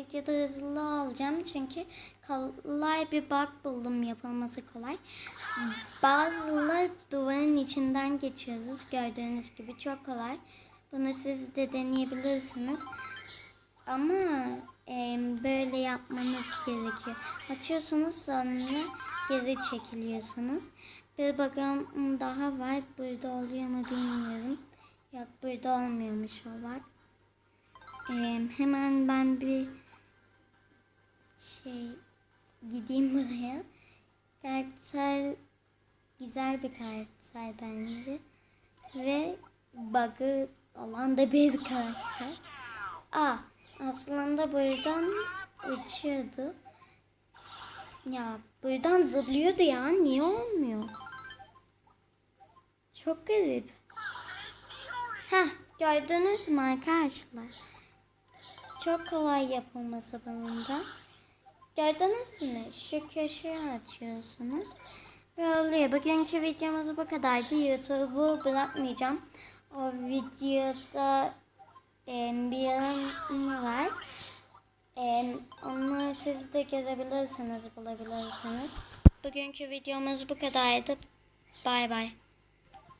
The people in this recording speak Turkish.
videoda hızlı alacağım çünkü kolay bir bug buldum yapılması kolay. Bazıları duvarın içinden geçiyoruz gördüğünüz gibi çok kolay. Bunu siz de deneyebilirsiniz. Ama e, böyle yapmanız gerekiyor. Açıyorsunuz sonra geri çekiliyorsunuz. Bir bakalım daha var. Burada oluyor mu bilmiyorum. Yok burada olmuyormuş o bak. E, hemen ben bir gideyim buraya. Karakter güzel bir karakter bence. Ve bug'ı olan da bir karakter. Aa, aslında buradan uçuyordu. Ya buradan zıplıyordu ya. Niye olmuyor? Çok garip. Heh, gördünüz mü arkadaşlar? Çok kolay yapılması bunun da. Gördünüz mü? Şu köşeyi açıyorsunuz. Ve oluyor. Bugünkü videomuz bu kadardı. YouTube'u bırakmayacağım. O videoda e, bir yanım var. E, onu siz de görebilirsiniz, bulabilirsiniz. Bugünkü videomuz bu kadardı. Bay bay.